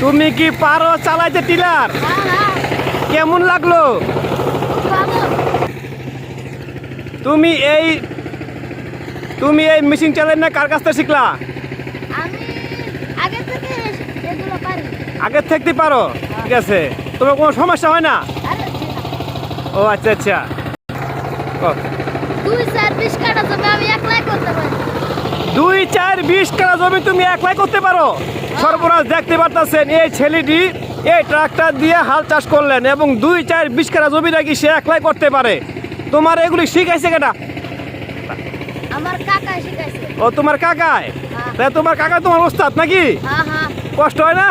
তুমি কি পারো চালাইতে টিলার? কেমন লাগল? তুমি এই তুমি এই মেশিন চালাই না কার কাছ থেকে শিখলা? আগে থেকে পারি। আগের থাকতে পারো? ঠিক আছে। তোমার কোনো সমস্যা হয় না। ও আচ্ছা আচ্ছা। ও, দুই চার বিশ কাটা জমি আমি একলাই করতে পারি। দুই চার বিশ কাঠা জমি তুমি একলাই করতে পারো? সর্বনাশ দেখতে পারতেছেন এই ছেলেটি এই ট্রাক্টর দিয়ে হাল চাষ করলেন এবং দুই চার বিশ কাঠা জমি নাকি সে একলাই করতে পারে। তোমার এগুলি শিখাইছে কেটা? আমার কাকা শিখাইছে। ও তোমার কাকায় হ্যাঁ। তা তোমার কাকা তোমার ওস্তাদ নাকি? হ্যাঁ হ্যাঁ। কষ্ট হয় না?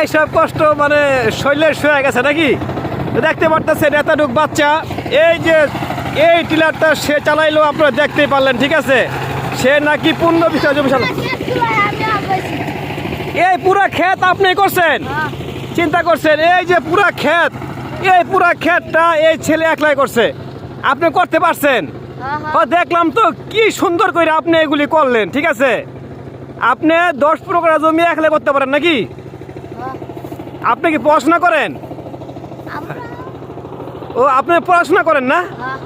এইসব কষ্ট মানে শৈলের শুয়ে গেছে নাকি? দেখতে পারতেছেন এতটুক বাচ্চা। এই যে এই টিলারটা সে চালাইলো আপনারা দেখতেই পারলেন ঠিক আছে? সে নাকি পূর্ণ বিষয় জমি এই পুরা ক্ষেত আপনি করছেন? হ্যাঁ চিন্তা করছেন এই যে পুরা ক্ষেত এই পুরা ক্ষেতটা এই ছেলে একলাই করছে। আপনি করতে পারছেন? হ্যাঁ ও দেখলাম তো কি সুন্দর করে আপনি এগুলি করলেন ঠিক আছে? আপনি দশ প্রকার জমি একলাই করতে পারেন নাকি? হ্যাঁ। আপনি কি পড়াশোনা করেন? ও আপনি পড়াশোনা করেন না? হ্যাঁ।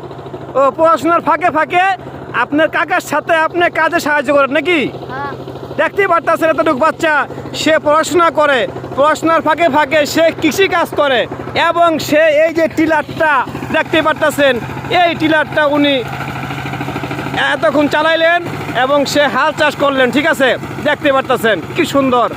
ও পড়াশোনার ফাঁকে ফাঁকে আপনার কাকার সাথে আপনি কাজে সাহায্য করেন নাকি? হ্যাঁ। দেখতেই পারতেছেন এতটুকু বাচ্চা সে পড়াশোনা করে পড়াশোনার ফাঁকে ফাঁকে সে কৃষি কাজ করে এবং সে এই যে টিলারটা দেখতে পারতেছেন এই টিলারটা উনি এতক্ষণ চালাইলেন এবং সে হাল চাষ করলেন ঠিক আছে? দেখতে পারতেছেন কি সুন্দর।